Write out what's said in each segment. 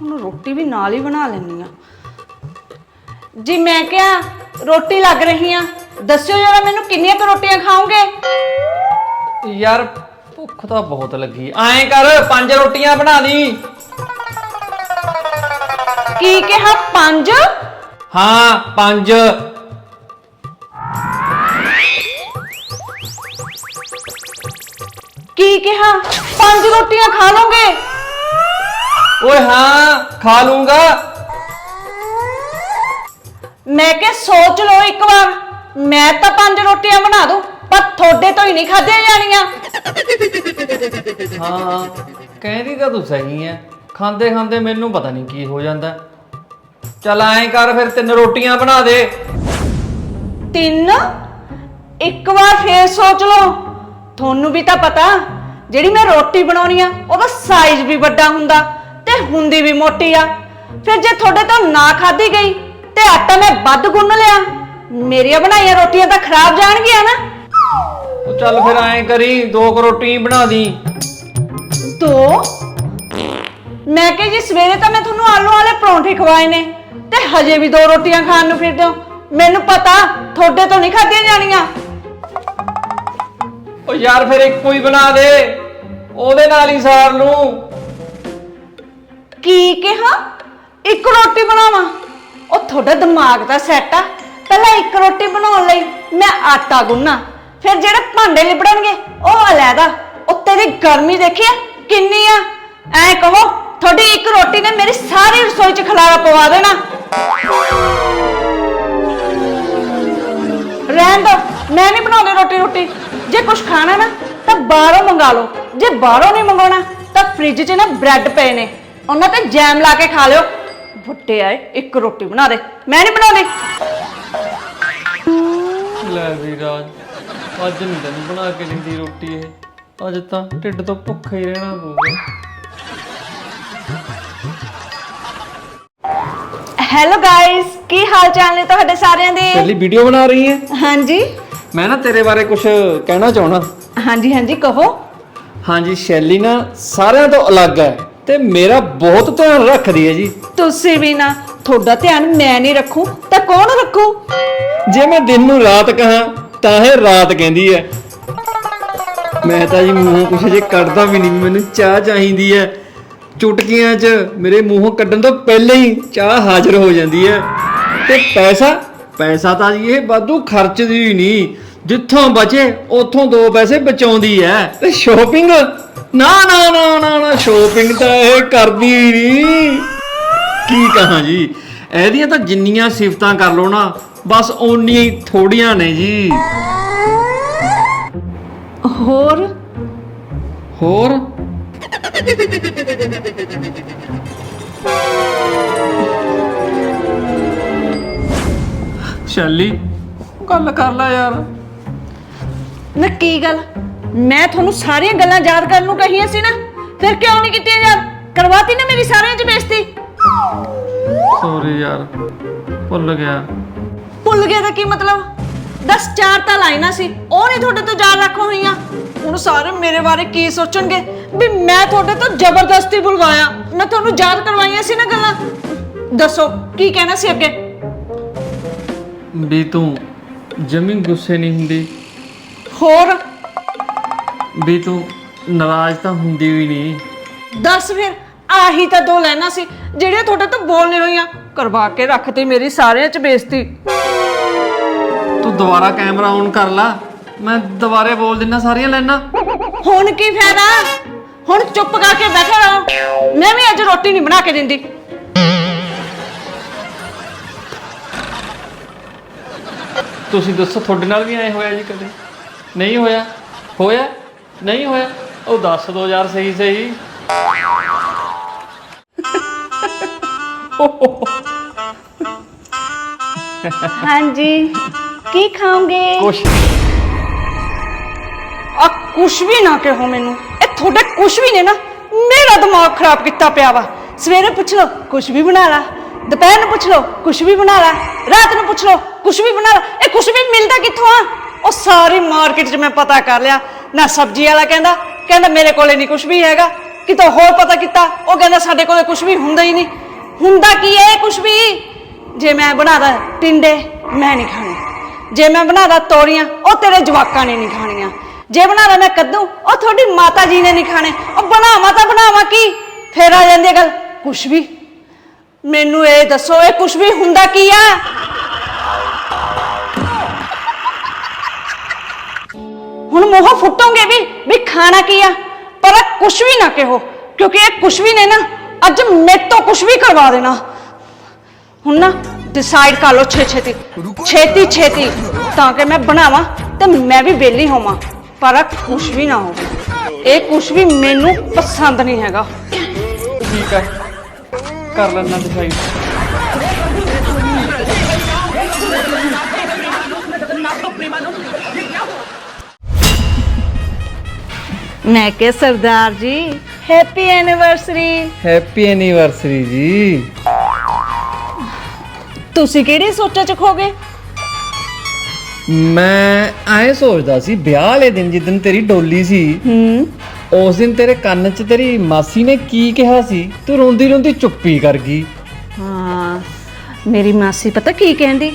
ਹੁਣ ਰੋਟੀ ਵੀ ਨਾਲ ਹੀ ਬਣਾ ਲੈਣੀ ਆ ਜੀ ਮੈਂ ਕਿਹਾ ਰੋਟੀ ਲੱਗ ਰਹੀ ਆ। ਦੱਸਿਓ ਜਰਾ ਮੈਨੂੰ ਕਿੰਨੀਆਂ ਕੁ ਰੋਟੀਆਂ ਖਾਓਗੇ? ਯਾਰ ਭੁੱਖ ਤਾਂ ਬਹੁਤ ਲੱਗੀ। ਐਂ ਕਰ ਪੰਜ ਰੋਟੀਆਂ ਬਣਾ ਦੀ। ਕੀ ਕਿਹਾ ਪੰਜ? ਹਾਂ ਪੰਜ। ਕੀ ਕਿਹਾ ਪੰਜ ਰੋਟੀਆਂ ਖਾ ਲੋਗੇ ਓਏ ਹਾਂ ਖਾ ਲੂੰਗਾ। ਮੈਂ ਕਿਹਾ ਸੋਚ ਲਓ ਇੱਕ ਵਾਰ। ਮੈਂ ਤਾਂ ਪੰਜ ਰੋਟੀਆਂ ਬਣਾ ਦੂੰ ਪਰ ਤੁਹਾਡੇ ਤੋਂ ਹੀ ਨਹੀਂ ਖਾਧੀਆਂ ਜਾਣੀਆਂ। ਹਾਂ ਕਹਿੰਦੀ ਤਾਂ ਤੂੰ ਸਹੀ ਐ। ਖਾਂਦੇ ਖਾਂਦੇ ਮੈਨੂੰ ਪਤਾ ਨਹੀਂ ਕੀ ਹੋ ਜਾਂਦਾ। ਚੱਲ ਐਂ ਕਰ ਫਿਰ ਤਿੰਨ ਰੋਟੀਆਂ ਬਣਾ ਦੇ। ਤਿੰਨ? ਇੱਕ ਵਾਰ ਫੇਰ ਸੋਚ ਲਓ। ਤੁਹਾਨੂੰ ਵੀ ਤਾਂ ਪਤਾ ਜਿਹੜੀ ਮੈਂ ਰੋਟੀ ਬਣਾਉਣੀ ਆ ਉਹਦਾ ਸਾਈਜ਼ ਵੀ ਵੱਡਾ ਹੁੰਦਾ। ਹੁੰਦੀ ਵੀ ਮੋਟੀ ਆ। ਫਿਰ ਜੇ ਤੁਹਾਡੇ ਤੋਂ ਨਾ ਖਾਧੀ ਗਈ ਤੇ ਆਟਾ ਮੈਂ ਵੱਧ ਗੁੰਨ ਲਿਆ। ਮੇਰੀਆਂ ਬਣਾਈਆਂ ਰੋਟੀਆਂ ਤਾਂ ਖਰਾਬ ਜਾਣਗੀਆਂ ਨਾ। ਉਹ ਚੱਲ ਫਿਰ ਐਂ ਕਰੀ ਦੋ ਕੁ ਰੋਟੀ ਬਣਾ ਦੀ। ਦੋ? ਮੈਂ ਕਿਹਾ ਜੀ ਸਵੇਰੇ ਤਾਂ ਮੈਂ ਤੁਹਾਨੂੰ ਆਲੂ ਵਾਲੇ ਪਰੌਂਠੇ ਖਵਾਏ ਨੇ ਤੇ ਹਜੇ ਵੀ ਦੋ ਰੋਟੀਆਂ ਖਾਣ ਨੂੰ ਫਿਰਦੇ ਹੋ। ਮੈਨੂੰ ਪਤਾ ਤੁਹਾਡੇ ਤੋਂ ਨਹੀਂ ਖਾਧੀਆਂ ਜਾਣੀਆਂ। ਉਹ ਯਾਰ ਫਿਰ ਇੱਕੋ ਹੀ ਬਣਾ ਦੇ ਉਹਦੇ ਨਾਲ ਹੀ ਸਾਰ ਲੂੰ ਕੀ ਕਿਹਾ? ਇੱਕ ਰੋਟੀ ਬਣਾਵਾਂ? ਉਹ ਤੁਹਾਡਾ ਦਿਮਾਗ ਦਾ ਸੈੱਟ ਆ। ਪਹਿਲਾਂ ਇੱਕ ਰੋਟੀ ਬਣਾਉਣ ਲਈ ਮੈਂ ਆਟਾ ਗੁੰਨਾ ਫਿਰ ਜਿਹੜੇ ਭਾਂਡੇ ਲਿਬੜਨਗੇ, ਉਹ ਅਲੈਦਾ। ਉੱਤੇ ਦੀ ਗਰਮੀ ਦੇਖਿਆ? ਕਿੰਨੀ ਆ? ਐ ਕਹੋ, ਤੁਹਾਡੀ ਇੱਕ ਰੋਟੀ ਨੇ ਮੇਰੀ ਸਾਰੀ ਰਸੋਈ 'ਚ ਖਲਾਰਾ ਪਵਾ ਦੇਣਾ। ਰਹਿਣ ਦੋ, ਮੈਂ ਨਹੀਂ ਬਣਾਉਂਦੀ ਰੋਟੀ ਰੋਟੀ। ਜੇ ਕੁਝ ਖਾਣਾ ਨਾ, ਤਾਂ ਬਾਹਰੋਂ ਮੰਗਾ ਲਓ। ਜੇ ਬਾਹਰੋਂ ਨਹੀਂ ਮੰਗਾਉਣਾ, ਤਾਂ ਫ੍ਰਿਜ 'ਚ ਨਾ ਬ੍ਰੈਡ ਪਏ ਨੇ। ਉਹਨਾਂ ਤੇ ਜੈਮ ਲਾ ਕੇ ਖਾ ਲਿਓ। ਫੁੱਟੇ ਆਏ ਇੱਕ ਰੋਟੀ ਬਣਾ ਦੇ। ਮੈਂ ਨਹੀਂ ਬਣਾਉਂਦੀ ਲੈ ਵੀ ਰਾਜ ਅੱਜ ਨਹੀਂ ਤੈਨੂੰ ਬਣਾ ਕੇ ਦਿੰਦੀ ਰੋਟੀ ਇਹ। ਅੱਜ ਤਾਂ ਢਿੱਡ ਤੋਂ ਭੁੱਖਾ ਹੀ ਰਹਿਣਾ ਪਊਗਾ। ਹੈਲੋ ਗਾਇਸ ਕੀ ਹਾਲ ਚਾਲ ਨੇ ਤੁਹਾਡੇ ਸਾਰਿਆਂ ਦੇ? ਪਹਿਲੀ ਵੀਡੀਓ ਬਣਾ ਰਹੀ ਹੈ। ਹਾਂਜੀ। ਮੈਂ ਨਾ ਤੇਰੇ ਬਾਰੇ ਕੁਝ ਕਹਿਣਾ ਚਾਹਣਾ ਹਾਂਜੀ ਹਾਂਜੀ ਕਹੋ। ਹਾਂਜੀ ਸ਼ੈਲੀ ਨਾ ਸਾਰਿਆਂ ਤੋਂ ਅਲੱਗ ਹੈ। ਤੇ ਮੇਰਾ ਬਹੁਤ ਧਿਆਨ ਰੱਖਦੀ ਹੈ ਜੀ। ਤੁਸੀਂ ਵੀ ਨਾ ਤੁਹਾਡਾ ਧਿਆਨ ਮੈਂ ਨਹੀਂ ਰੱਖੂ ਤਾਂ ਕੌਣ ਰੱਖੂ? ਜੇ ਮੈਂ ਦਿਨ ਨੂੰ ਰਾਤ ਕਹਾਂ ਤਾਂ ਇਹ ਰਾਤ ਕਹਿੰਦੀ ਹੈ। ਮੈਂ ਤਾਂ ਜੀ ਮੂੰਹੋਂ ਕੁਛ ਜੇ ਕੱਢਦਾ ਵੀ ਨਹੀਂ ਮੈਨੂੰ ਚਾਹ ਚਾਹੀਦੀ ਹੈ। ਚੁਟਕੀਆਂ 'ਚ ਮੇਰੇ ਮੂੰਹੋਂ ਕੱਢਣ ਤੋਂ ਪਹਿਲਾਂ ਹੀ ਚਾਹ ਹਾਜ਼ਰ ਹੋ ਜਾਂਦੀ ਹੈ। ਤੇ ਪੈਸਾ ਪੈਸਾ ਤਾਂ ਜੀ ਇਹ ਵਾਧੂ ਖਰਚਦੀ ਹੀ ਨਹੀਂ। ਜਿੱਥੋਂ ਬਚੇ ਉੱਥੋਂ ਦੋ ਪੈਸੇ ਬਚਾਉਂਦੀ ਹੈ। ਤੇ ਸ਼ੋਪਿੰਗ ਨਾ ਨਾ ਨਾ ਨਾ ਨਾ ਸ਼ੋਪਿੰਗ ਤਾਂ ਇਹ ਕਰਦੀ ਹੀ ਨਹੀਂ। ਕੀ ਕਹਾਂ ਜੀ? ਇਹਦੀਆਂ ਤਾਂ ਜਿੰਨੀਆਂ ਸਿਫਤਾਂ ਕਰ ਲੋ ਨਾ ਬਸ ਓਨੀਆਂ ਹੀ ਥੋੜੀਆਂ ਨੇ ਜੀ। ਹੋਰ? ਹੋਰ? ਸ਼ੈਲੀ ਗੱਲ ਕਰ ਲੈ ਯਾਰ। ਨਾ ਕੀ ਗੱਲ? ਮੈਂ ਤੁਹਾਨੂੰ ਸਾਰੀਆਂ ਗੱਲਾਂ ਯਾਦ ਕਰਨ ਨੂੰ ਕਹੀਆਂ ਸੀ ਨਾ ਫਿਰ ਕਿਉਂ ਨਹੀਂ ਕੀਤੀਆਂ ਯਾਦ ਕਰਵਾਤੀ ਨਾ ਮੇਰੀ ਸਾਰਿਆਂ 'ਚ ਬੇਇੱਜ਼ਤੀ? ਸੌਰੀ ਯਾਰ ਭੁੱਲ ਗਿਆ। ਭੁੱਲ ਗਏ ਤਾਂ ਕੀ ਮਤਲਬ? 10 ਚਾਰ ਤਾਂ ਲਾਈਨਾਂ ਸੀ ਉਹ ਨਹੀਂ ਤੁਹਾਡੇ ਤੋਂ ਯਾਦ ਰੱਖੋ ਹੋਈਆਂ। ਹੁਣ ਸਾਰੇ ਮੇਰੇ ਬਾਰੇ ਕੀ ਸੋਚਣਗੇ? ਵੀ ਮੈਂ ਤੁਹਾਡੇ ਤੋਂ ਜ਼ਬਰਦਸਤੀ ਬੁਲਵਾਇਆ। ਮੈਂ ਤੁਹਾਨੂੰ ਯਾਦ ਕਰਵਾਈਆਂ ਸੀ ਨਾ ਗੱਲਾਂ। ਦੱਸੋ ਕੀ ਕਹਿਣਾ ਸੀ ਅੱਗੇ? ਵੀ ਤੂੰ ਜਮੀ ਗੁੱਸੇ ਨਹੀਂ ਹੁੰਦੀ। ਹੋਰ? ਵੀ ਤੂੰ ਨਾਰਾਜ਼ ਤਾਂ ਹੁੰਦੀ ਵੀ ਨਹੀਂ। ਦੱਸ ਫਿਰ ਆਹੀ ਤਾਂ ਦੋ ਲੈਣਾ ਸੀ ਜਿਹੜੀਆਂ ਤੁਹਾਡੇ ਤੋਂ ਬੋਲਨੇ ਹੋਈਆਂ ਕਰਵਾ ਕੇ ਰੱਖਤੀ ਮੇਰੀ ਸਾਰਿਆਂ 'ਚ ਬੇਇੱਜ਼ਤੀ। ਤੂੰ ਦੁਬਾਰਾ ਕੈਮਰਾ ਔਨ ਕਰ ਲਾ ਮੈਂ ਦੁਬਾਰੇ ਬੋਲ ਦਿੰਨਾ ਸਾਰੀਆਂ ਲੈਣਾ ਹੁਣ ਕੀ ਫਾਇਦਾ? ਹੁਣ ਚੁੱਪ ਕਰਕੇ ਬੈਠੇ ਰਹੋ। ਮੈਂ ਵੀ ਅੱਜ ਰੋਟੀ ਨਹੀਂ ਬਣਾ ਕੇ ਦਿੰਦੀ। ਤੁਸੀਂ ਦੱਸੋ ਤੁਹਾਡੇ ਨਾਲ ਵੀ ਐ ਹੋਇਆ ਜੀ ਕਦੇ? ਨਹੀਂ ਹੋਇਆ? ਹੋਇਆ? ਨਹੀਂ ਹੋਇਆ ਉਹ ਦੱਸ ਦੋ ਯਾਰ ਸਹੀ ਸਹੀ। ਹਾਂਜੀ ਕੀ ਖਾਓਗੇ? ਕੁਛ। ਆ ਕੁਛ ਵੀ ਨਾ ਕਹੋ ਮੈਨੂੰ। ਇਹ ਤੁਹਾਡੇ ਕੁਛ ਵੀ ਨੇ ਨਾ ਮੇਰਾ ਦਿਮਾਗ ਖਰਾਬ ਕੀਤਾ ਪਿਆ ਵਾ। ਸਵੇਰੇ ਪੁੱਛ ਲਓ ਕੁਛ ਵੀ ਬਣਾ ਲਾ। ਦੁਪਹਿਰ ਨੂੰ ਪੁੱਛ ਲਓ ਕੁਛ ਵੀ ਬਣਾ ਲਾ। ਰਾਤ ਨੂੰ ਪੁੱਛ ਲਓ ਕੁਛ ਵੀ ਬਣਾ ਲਾ। ਇਹ ਕੁਛ ਵੀ ਮਿਲਦਾ ਕਿੱਥੋਂ ਆ? ਉਹ ਸਾਰੀ ਮਾਰਕੀਟ 'ਚ ਮੈਂ ਪਤਾ ਕਰ ਲਿਆ। ਨਾ ਸਬਜ਼ੀ ਵਾਲਾ ਕਹਿੰਦਾ ਕਹਿੰਦਾ ਮੇਰੇ ਕੋਲੇ ਨਹੀਂ ਕੁਛ ਵੀ ਹੈਗਾ। ਕਿਤੋਂ ਹੋਰ ਪਤਾ ਕੀਤਾ? ਉਹ ਕਹਿੰਦਾ ਸਾਡੇ ਕੋਲੇ ਕੁਝ ਵੀ ਹੁੰਦਾ ਹੀ ਨਹੀਂ ਹੁੰਦਾ ਕੀ ਹੈ ਕੁਝ ਵੀ? ਜੇ ਮੈਂ ਬਣਾਦਾ ਟਿੰਡੇ, ਮੈਂ ਨਹੀਂ ਖਾਣੇ। ਜੇ ਮੈਂ ਬਣਾਦਾ ਤੋਰੀਆਂ, ਉਹ ਤੇਰੇ ਜਵਾਕਾਂ ਨੇ ਨਹੀਂ ਖਾਣੀਆਂ। ਜੇ ਬਣਾਦਾ ਮੈਂ ਕੱਦੂ, ਉਹ ਤੁਹਾਡੀ ਮਾਤਾ ਜੀ ਨੇ ਨਹੀਂ ਖਾਣੇ। ਉਹ ਬਣਾਵਾ ਤਾਂ ਬਣਾਵਾ ਕੀ? ਫੇਰ ਆ ਜਾਂਦੀ ਹੈ ਗੱਲ ਕੁਝ ਵੀ। ਮੈਨੂੰ ਇਹ ਦੱਸੋ, ਇਹ ਕੁਝ ਵੀ ਹੁੰਦਾ ਕੀ ਆ? ਮੂੰਹੋਂ ਫੁੱਟੋਗੇ ਵੀ ਵੀ ਖਾਣਾ ਕੀ ਆ? ਪਰ ਕੁਝ ਵੀ ਨਾ ਕਹੋ, ਕਿਉਂਕਿ ਇਹ ਕੁਝ ਵੀ ਨੇ ਨਾ, ਅੱਜ ਮੇਰੇ ਤੋਂ ਕੁਝ ਵੀ ਕਰਵਾ ਦੇਣਾ। ਹੁਣ ਨਾ ਡਿਸਾਈਡ ਕਰ ਲਓ ਛੇ ਛੇਤੀ। ਛੇਤੀ ਛੇਤੀ, ਤਾਂ ਕਿ ਮੈਂ ਬਣਾਵਾਂ ਤੇ ਮੈਂ ਵੀ ਵਿਹਲੀ ਹੋਵਾਂ। ਪਰ ਕੁਛ ਵੀ ਨਾ ਹੋਵੇ। ਇਹ ਕੁਛ ਵੀ ਮੈਨੂੰ ਪਸੰਦ ਨਹੀਂ ਹੈਗਾ। ਠੀਕ ਹੈ। ਕਰ ਲੈਣਾ ਡਿਸਾਈਡ ਮੈਂ ਕਿ Sardar ji. Happy anniversary happy anniversary ਜੀ। ਤੁਸੀਂ ਕਿਹੜੀ ਸੋਚਾਂ ਚ ਖੋ ਗਏ ਮੈਂ ਐਂ ਸੋਚਦਾ ਸੀ ਵਿਆਹ ਵਾਲੇ ਦਿਨ ਜਿੱਦਨ ਤੇਰੀ ਡੋਲੀ ਸੀ ਹੂੰ। ਉਸ ਦਿਨ ਤੇਰੇ ਕੰਨ 'ਚ ਤੇਰੀ ਮਾਸੀ ਨੇ ਕੀ ਕਿਹਾ ਸੀ? ਤੂੰ ਰੋਂਦੀ ਰੋਂਦੀ ਚੁੱਪੀ ਕਰ ਗਈ। ਹਾਂ ਮੇਰੀ ਮਾਸੀ ਪਤਾ ਕੀ ਕਹਿੰਦੀ?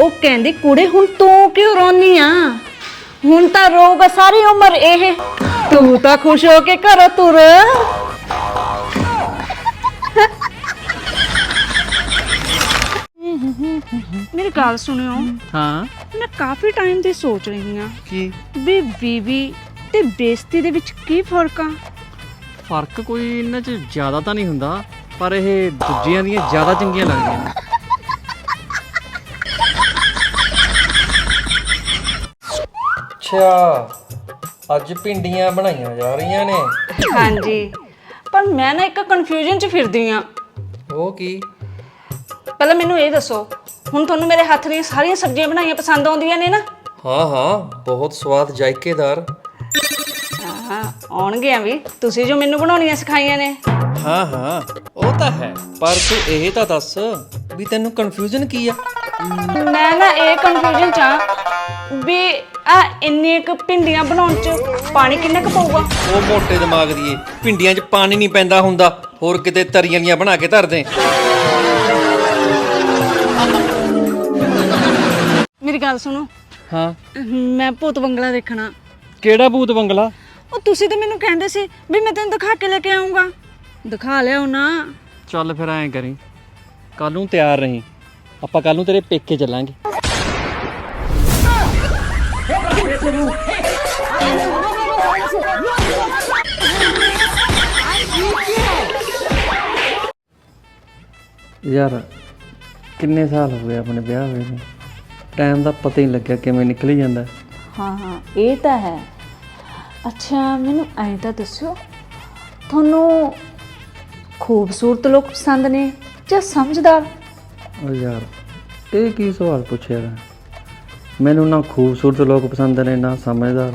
ਉਹ ਕਹਿੰਦੀ ਕੁੜੇ ਹੁਣ ਤੂੰ ਕਿਉਂ ਰੋਨੀ ਆ? ਹੁਣ ਤਾਂ ਰੋਗਾ ਸਾਰੀ ਉਮਰ ਇਹ ਤੂੰ ਤਾਂ ਖੁਸ਼ ਹੋ ਕੇ ਘਰੋਂ ਤੁਰ। ਮੇਰੀ ਗੱਲ ਸੁਣਿਓ। ਹਾਂ। ਮੈਂ ਕਾਫੀ ਟਾਈਮ ਦੀ ਸੋਚ ਰਹੀ ਹਾਂ। ਕੀ? ਵੀ ਬੀਵੀ ਤੇ ਬੇਇੱਜ਼ਤੀ ਦੇ ਵਿੱਚ ਕੀ ਫ਼ਰਕ ਆ? ਫ਼ਰਕ ਕੋਈ ਇਹਨਾਂ 'ਚ ਜ਼ਿਆਦਾ ਤਾਂ ਨਹੀਂ ਹੁੰਦਾ ਪਰ ਇਹ ਦੂਜਿਆਂ ਦੀਆਂ ਜ਼ਿਆਦਾ ਚੰਗੀਆਂ ਲੱਗਦੀਆਂ ਨੇ। ਅੱਛਾ। ਅੱਜ ਭਿੰਡੀਆਂ ਬਣਾਈਆਂ ਜਾ ਰਹੀਆਂ ਨੇ। ਹਾਂਜੀ। ਪਰ ਮੈਂ ਨਾ ਇੱਕ ਕਨਫਿਊਜ਼ਨ ਚ ਫਿਰਦੀ ਆ ਉਹ ਕੀ? ਪਹਿਲਾਂ ਮੈਨੂੰ ਇਹ ਦੱਸੋ ਹੁਣ ਤੁਹਾਨੂੰ ਮੇਰੇ ਹੱਥ ਦੀਆਂ ਸਾਰੀਆਂ ਸਬਜ਼ੀਆਂ ਬਣਾਈਆਂ ਪਸੰਦ ਆਉਂਦੀਆਂ ਨੇ ਨਾ? ਹਾਂ ਹਾਂ ਬਹੁਤ ਸਵਾਦ ਜਾਇਕੇਦਾਰ। ਹਾਂ ਆਉਣਗੀਆਂ ਵੀ ਤੁਸੀਂ ਜੋ ਮੈਨੂੰ ਬਣਾਉਣੀਆਂ ਸਿਖਾਈਆਂ ਨੇ। ਹਾਂ ਹਾਂ ਉਹ ਤਾਂ ਹੈ ਪਰ ਤੂੰ ਇਹ ਤਾਂ ਦੱਸ ਵੀ ਤੈਨੂੰ ਕਨਫਿਊਜ਼ਨ ਕੀ ਆ? ਮੈਂ ਨਾ ਇਹ ਕਨਫਿਊਜ਼ਨ ਚ ਆ ਵੀ ਆ ਇੰਨੇ ਕੁ ਭਿੰਡੀਆਂ ਬਣਾਉਣ ਚ ਪਾਣੀ ਕਿੰਨਾ ਕੁ ਪਊਗਾ? ਉਹ ਮੋਟੇ ਦਿਮਾਗ ਦੀ ਏ। ਭਿੰਡੀਆਂ 'ਚ ਪਾਣੀ ਨਹੀਂ ਪੈਂਦਾ ਹੁੰਦਾ। ਹੋਰ ਕਿਤੇ ਤਰੀਆਂ ਲੀਆਂ ਬਣਾ ਕੇ ਧਰ ਦੇ ਮੇਰੀ ਗੱਲ ਸੁਣੋ। ਹਾਂ। ਮੈਂ ਭੂਤ ਬੰਗਲਾ ਦੇਖਣਾ। ਕਿਹੜਾ ਭੂਤ ਬੰਗਲਾ? ਉਹ ਤੁਸੀਂ ਤਾਂ ਮੈਨੂੰ ਕਹਿੰਦੇ ਸੀ ਵੀ ਮੈਂ ਤੈਨੂੰ ਦਿਖਾ ਕੇ ਲੈ ਕੇ ਆਉਂਗਾ ਦਿਖਾ ਲਿਆਓ ਨਾ ਚੱਲ ਫਿਰ ਐਂ ਕਰੀ। ਕੱਲ ਨੂੰ ਤਿਆਰ ਰਹੀਂ। ਆਪਾਂ ਕੱਲ ਨੂੰ ਤੇਰੇ ਪੇਕੇ ਚੱਲਾਂਗੇ। ਯਾਰ ਕਿੰਨੇ ਸਾਲ ਹੋ ਗਏ ਆਪਣੇ ਵਿਆਹ ਹੋਏ ਨੂੰ? ਟਾਈਮ ਦਾ ਪਤਾ ਹੀ ਨਹੀਂ ਲੱਗਿਆ ਕਿਵੇਂ ਨਿਕਲ ਹੀ ਜਾਂਦਾ। ਹਾਂ ਹਾਂ ਇਹ ਤਾਂ ਹੈ। ਅੱਛਾ ਮੈਨੂੰ ਐਂ ਤਾਂ ਦੱਸਿਓ ਤੁਹਾਨੂੰ ਖੂਬਸੂਰਤ ਲੋਕ ਪਸੰਦ ਨੇ ਜਾਂ ਸਮਝਦਾਰ? ਓ ਯਾਰ ਇਹ ਕੀ ਸਵਾਲ ਪੁੱਛਿਆ? ਮੈਨੂੰ ਨਾ ਖੂਬਸੂਰਤ ਲੋਕ ਪਸੰਦ ਨੇ ਨਾ ਸਮਝਦਾਰ।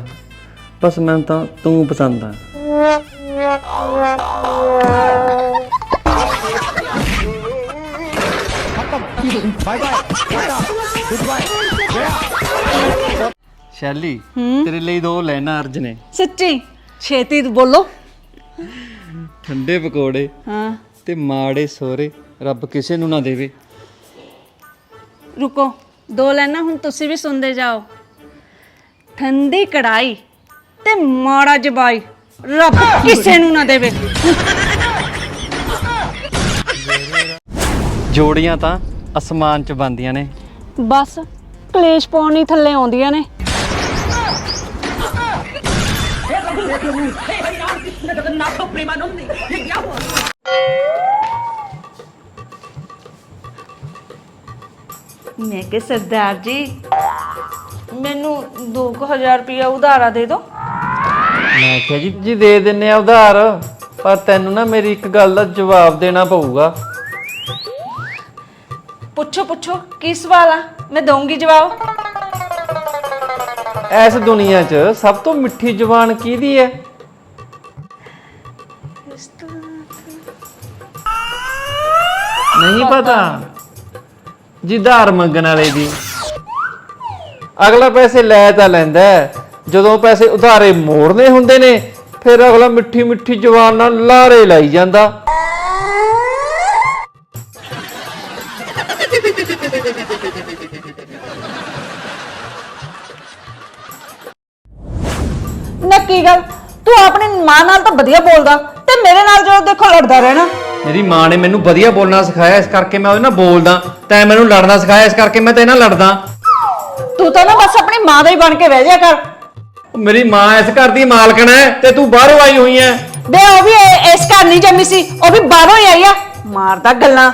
ਬਸ ਮੈਨੂੰ ਤਾਂ ਤੂੰ ਪਸੰਦ ਆ। ਸ਼ੈਲੀ ਤੇਰੇ ਲਈ ਦੋ ਲੈਣਾ ਅਰਜ ਨੇ। ਸੱਚੀ? ਛੇਤੀ ਬੋਲੋ। ਠੰਡੇ ਪਕੌੜੇ ਹਾਂ। ਤੇ ਮਾੜੇ ਸੋਰੇ ਰੱਬ ਕਿਸੇ ਨੂੰ ਨਾ ਦੇਵੇ। ਰੁਕੋ। ਦੋ ਲੈਣਾ ਹੁਣ ਤੁਸੀਂ ਵੀ ਸੁਣਦੇ ਜਾਓ। ਠੰਡੀ ਕੜਾਈ ਤੇ ਮਾੜਾ ਜਬਾਈ ਰੱਬ ਕਿਸੇ ਨੂੰ ਨਾ ਦੇਵੇ। ਜੋੜੀਆਂ ਤਾਂ ਅਸਮਾਨ 'ਚ ਬੰਦੀਆਂ ਨੇ। ਬਸ ਕਲੇਸ਼ ਪਾਉਣ ਹੀ ਥੱਲੇ ਆਉਂਦੀਆਂ ਨੇ। ਮੈਂ ਕਿ ਸਰਦਾਰ ਜੀ ਮੈਨੂੰ 2000 ਰੁਪਇਆ ਉਧਾਰਾ ਦੇ ਦਿਓ। ਮੈਂ ਕਿਹਾ ਜੀ ਜੀ ਦੇ ਦਿੰਨੇ ਆ ਉਧਾਰ ਪਰ ਤੈਨੂੰ ਨਾ ਮੇਰੀ ਇੱਕ ਗੱਲ ਦਾ ਜਵਾਬ ਦੇਣਾ ਪਊਗਾ। ਪੁੱਛੋ ਪੁੱਛੋ ਕੀ ਸਵਾਲ ਆ? ਮੈਂ ਦਊਂਗੀ ਜਵਾਬ। ਇਸ ਦੁਨੀਆ 'ਚ ਸਭ ਤੋਂ ਮਿੱਠੀ ਜ਼ੁਬਾਨ ਕਿਹਦੀ ਹੈ? ਨਹੀਂ ਪਤਾ। ਜੀ ਧਾਰ ਮੰਗਣ ਵਾਲੇ ਦੀ। ਅਗਲਾ ਪੈਸੇ ਲੈ ਤਾਂ ਲੈਂਦਾ ਹੈ, ਜਦੋਂ ਪੈਸੇ ਉਧਾਰੇ ਮੋੜਨੇ ਹੁੰਦੇ ਨੇ ਫਿਰ ਅਗਲਾ ਮਿੱਠੀ ਮਿੱਠੀ ਜ਼ੁਬਾਨ ਨਾਲ ਲਾਰੇ ਲਾਈ ਜਾਂਦਾ। ਨੱਕੀ ਗੱਲ? ਤੂੰ ਆਪਣੀ ਮਾਂ ਨਾਲ ਤਾਂ ਵਧੀਆ ਬੋਲਦਾ ਤੇ ਮੇਰੇ ਨਾਲ ਜਦੋਂ ਦੇਖੋ ਲੜਦਾ ਰਹਿਣਾ। ਮੇਰੀ ਮਾਂ ਨੇ ਮੈਨੂੰ ਵਧੀਆ ਬੋਲਣਾ ਸਿਖਾਇਆ ਇਸ ਕਰਕੇ ਮੈਂ ਉਹਦੇ ਨਾਲ ਬੋਲਦਾ। ਤੈਂ ਮੈਨੂੰ ਲੜਨਾ ਸਿਖਾਇਆ ਇਸ ਕਰਕੇ ਮੈਂ ਤੇਰੇ ਨਾਲ ਲੜਦਾ। ਤੂੰ ਤਾਂ ਨਾ ਬਸ ਆਪਣੀ ਮਾਂ ਦਾ ਹੀ ਬਣ ਕੇ ਬਹਿ ਜਾ ਕਰ। ਮੇਰੀ ਮਾਂ ਇਸ ਘਰ ਦੀ ਮਾਲਕਣ ਹੈ ਤੇ ਤੂੰ ਬਾਹਰੋਂ ਆਈ ਹੋਈ ਹੈ। ਬੇ ਉਹ ਵੀ ਇਹ- ਇਸ ਘਰ ਨਹੀਂ ਜੰਮੀ ਸੀ ਉਹ ਵੀ ਬਾਹਰੋਂ ਹੀ ਆਈ ਆ। ਮਾਰਦਾ ਗੱਲਾਂ।